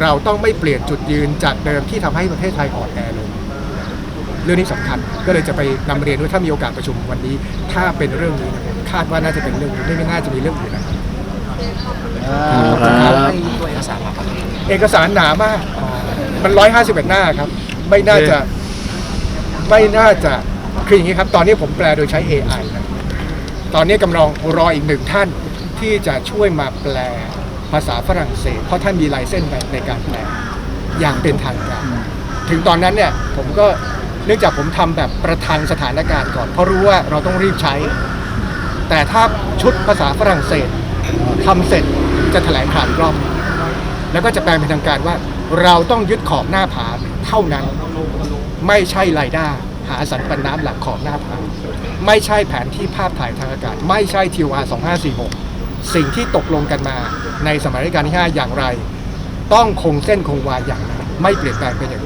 เราต้องไม่เปลี่ยนจุดยืนจากเดิมที่ทำให้ประเทศไทยอ่อนแอลงเรื่องนี้สำคัญก็เลยจะไปนำเรียนว่าถ้ามีโอกาสประชุมวันนี้ ถ้าเป็นเรื่องนี้นะคาดว่าน่าจะเป็นเรื่องนี้ไม่น่าจะมีเรื่องอื่นนะขอบคุณครับตัวเอกสารมาครับเอกสารหนามาก มัน151หน้าครับ ไม่น่าจะไม่น่าจะคืออย่างนี้ครับ ตอนนี้ผมแปลโดยใช้ AI นะตอนนี้กำลังรออีกหนึ่งท่านที่จะช่วยมาแปล ภาษาฝรั่งเศส เพราะท่านมีลายเส้นในการแปลอย่างเป็นทางการ ถึงตอนนั้นเนี่ยผมก็เนื่องจากผมทำแบบประทังสถานการณ์ก่อน เพราะรู้ว่าเราต้องรีบใช้ แต่ถ้าชุดภาษาฝรั่งเศสทำเสร็จจะแถลงข่าวอีกรอบ แล้วก็จะแปลเป็นทางการว่า เราต้องยึดขอบหน้าผาเท่านั้น ไม่ใช่ไรด้าหาสันปันน้ำหลักขอบหน้าผาไม่ใช่แผนที่ภาพถ่ายทางอากาศ ไม่ใช่ทีวา2546 สิ่งที่ตกลงกันมาในสมัยรัชกาลที่ 5 อย่างไร ต้องคงเส้นคงวาอย่างนั้นไม่เปลี่ยนแปลงไปอย่างนั้น